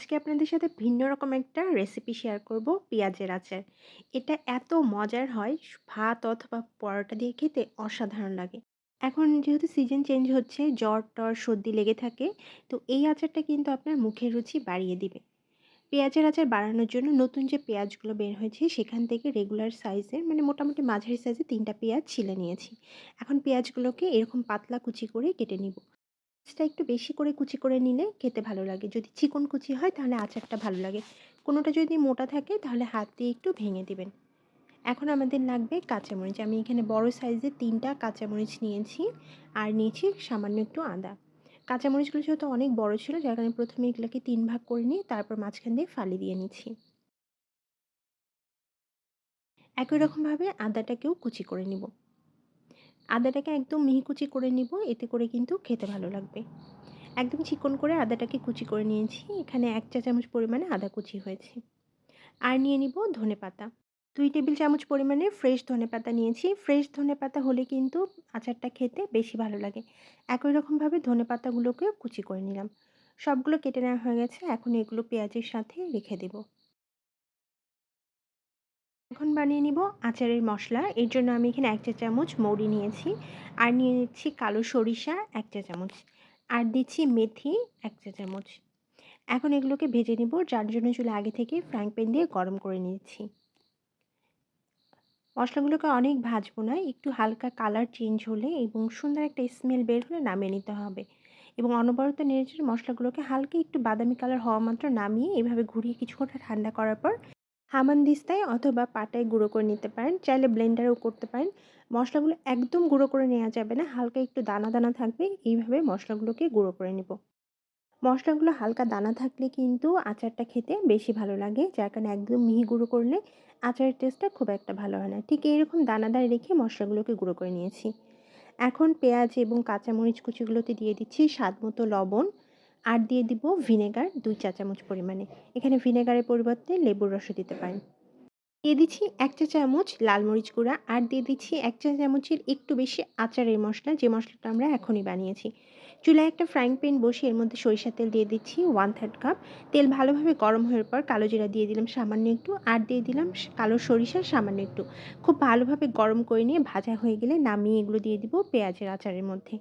আজকে আপনাদের সাথে ভিন্ন রকম একটা রেসিপি শেয়ার করব পেঁয়াজের আচার। এটা এত মজার হয় ভাত অথবা পরোটা দিয়ে খেতে অসাধারণ লাগে। এখন যেহেতু সিজন চেঞ্জ হচ্ছে, জ্বর-টর, সর্দি লেগে থাকে, তো এই আচারটা কিন্তু আপনার মুখের রুচি বাড়িয়ে দিবে। পেঁয়াজের আচার বাড়ানোর জন্য নতুন যে পেঁয়াজগুলো বের হয়েছে সেখান থেকে রেগুলার সাইজের মানে মোটামুটি মাঝারি সাইজে ৩ টা পেঁয়াজ ছিলে নিয়েছি। এখন পেঁয়াজগুলোকে এরকম পাতলা কুচি করে কেটে নিব। মাছটা একটু বেশি করে কুচি করে নিলে খেতে ভালো লাগে। যদি চিকন কুচি হয় তাহলে আচারটা ভালো লাগে। কোনোটা যদি মোটা থাকে তাহলে হাত দিয়ে একটু ভেঙে দিবেন। এখন আমাদের লাগবে কাঁচামরিচ। আমি এখানে বড় সাইজের তিনটা কাঁচামরিচ নিয়েছি আর নিয়েছি সামান্য একটু আদা। কাঁচামরিচগুলো যেহেতু অনেক বড় ছিল, যার কারণে প্রথমে এগুলোকে তিন ভাগ করে নিয়ে তারপর মাঝখান দিয়ে ফালি দিয়ে নিচ্ছি। একই রকমভাবে আদাটাকেও কুচি করে নিব। আদাটাকে একদম মিহি কুচি করে নিব, এতে করে কিন্তু খেতে ভালো লাগবে। একদম চিকন করে আদাটাকে কুচি করে নিয়েছি, এখানে এক চা চামচ পরিমাণে আদা কুচি হয়েছে। আর নিয়ে নিব ধনে পাতা। দুই টেবিল চামচ পরিমাণে ফ্রেশ ধনে পাতা নিয়েছি। ফ্রেশ ধনে পাতা হলে কিন্তু আচারটা খেতে বেশি ভালো লাগে। একই রকমভাবে ধনে পাতাগুলোকে কুচি করে নিলাম। সবগুলো কেটে নেওয়া হয়ে গেছে, এখন এগুলো পেঁয়াজের সাথে রেখে দেব। বানিয়ে নিব আচারের মশলা। এর জন্য আমি এখানে এক চা চামচ মৌরি নিয়েছি। আর নিয়ে নিচ্ছি কালো সরিষা এক চা চামচ। আর দিচ্ছি মেথি এক চা চামচ। এখন এগুলোকে ভেজে নিব, যার জন্য চুলে আগে থেকে ফ্রাইং প্যান দিয়ে গরম করে নিয়েছি। মশলাগুলোকে অনেক ভাজবো না, একটু হালকা কালার চেঞ্জ হলে এবং সুন্দর একটা স্মেল বের হলে নামিয়ে নিতে হবে। এবং অনবরত নেড়েচেড়ে মশলাগুলোকে হালকা একটু বাদামি কালার হওয়া মাত্র নামিয়ে এভাবে ঘুরিয়ে কিছুক্ষণ ঠান্ডা করার পর হামানদিস্তায় অথবা পাটায় গুঁড়ো করে নিতে পারেন। চাইলে ব্লেন্ডারেও করতে পারেন। মশলাগুলো একদম গুঁড়ো করে নেওয়া যাবে না। হালকা একটু দানা দানা থাকবে। এইভাবে মশলাগুলোকে গুঁড়ো করে নিব। মশলাগুলো হালকা দানা থাকলে কিন্তু আচারটা খেতে বেশি ভালো লাগে। যার কারণে একদম মিহি গুঁড়ো করলে আচারের টেস্টটা খুব একটা ভালো হয় না। ঠিক এইরকম দানাদার রেখে মশলাগুলোকে গুঁড়ো করে নিয়েছি। এখন পেঁয়াজ এবং কাঁচামরিচ কুচিগুলোতে দিয়ে দিচ্ছি স্বাদ মতো লবণ। আর দিয়ে দিব ভিনেগার দুই চা চামচ পরিমাণে। এখানে ভিনেগারের পরিবর্তে লেবুর রসও দিতে পারেন। দিয়ে দিচ্ছি এক চা চামচ লাল মরিচ গুঁড়া আর দিয়ে দিচ্ছি এক চা চামচের একটু বেশি আচারের মশলা, যে মশলাটা আমরা এখনই বানিয়েছি। চুলায় একটা ফ্রাইং প্যান বসে এর মধ্যে সরিষা তেল দিয়ে দিচ্ছি ওয়ান থার্ড কাপ তেল ভালোভাবে গরম হওয়ার পর কালো জিরা দিয়ে দিলাম সামান্য একটু আর দিয়ে দিলাম কালো সরিষা সামান্য একটু। খুব ভালোভাবে গরম করে নিয়ে ভাজা হয়ে গেলে নামিয়ে এগুলো দিয়ে দিব পেঁয়াজের আচারের মধ্যে।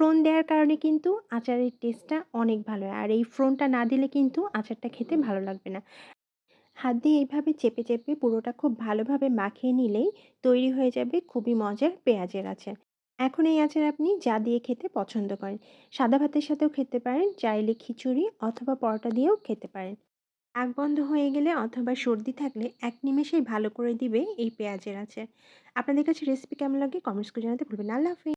ফ্রন দেওয়ার কারণে কিন্তু আচারের টেস্টটা অনেক ভালো হয়। আর এই ফ্রনটা না দিলে কিন্তু আচারটা খেতে ভালো লাগবে না। হাত দিয়ে এইভাবে চেপে চেপে পুরোটা খুব ভালোভাবে মাখিয়ে নিলেই তৈরি হয়ে যাবে খুবই মজার পেঁয়াজের আচার। এখন এই আচার আপনি যা দিয়ে খেতে পছন্দ করেন। সাদা ভাতের সাথেও খেতে পারেন, চাইলে খিচুড়ি অথবা পরোটা দিয়েও খেতে পারেন। আগ বন্ধ হয়ে গেলে অথবা সর্দি থাকলে এক নিমেষেই ভালো করে দিবে এই পেঁয়াজের আচার। আপনাদের কাছে রেসিপি কেমন লাগে কমেন্টস করে জানাতে ভুলবেন আল্লাহ হাফিজ।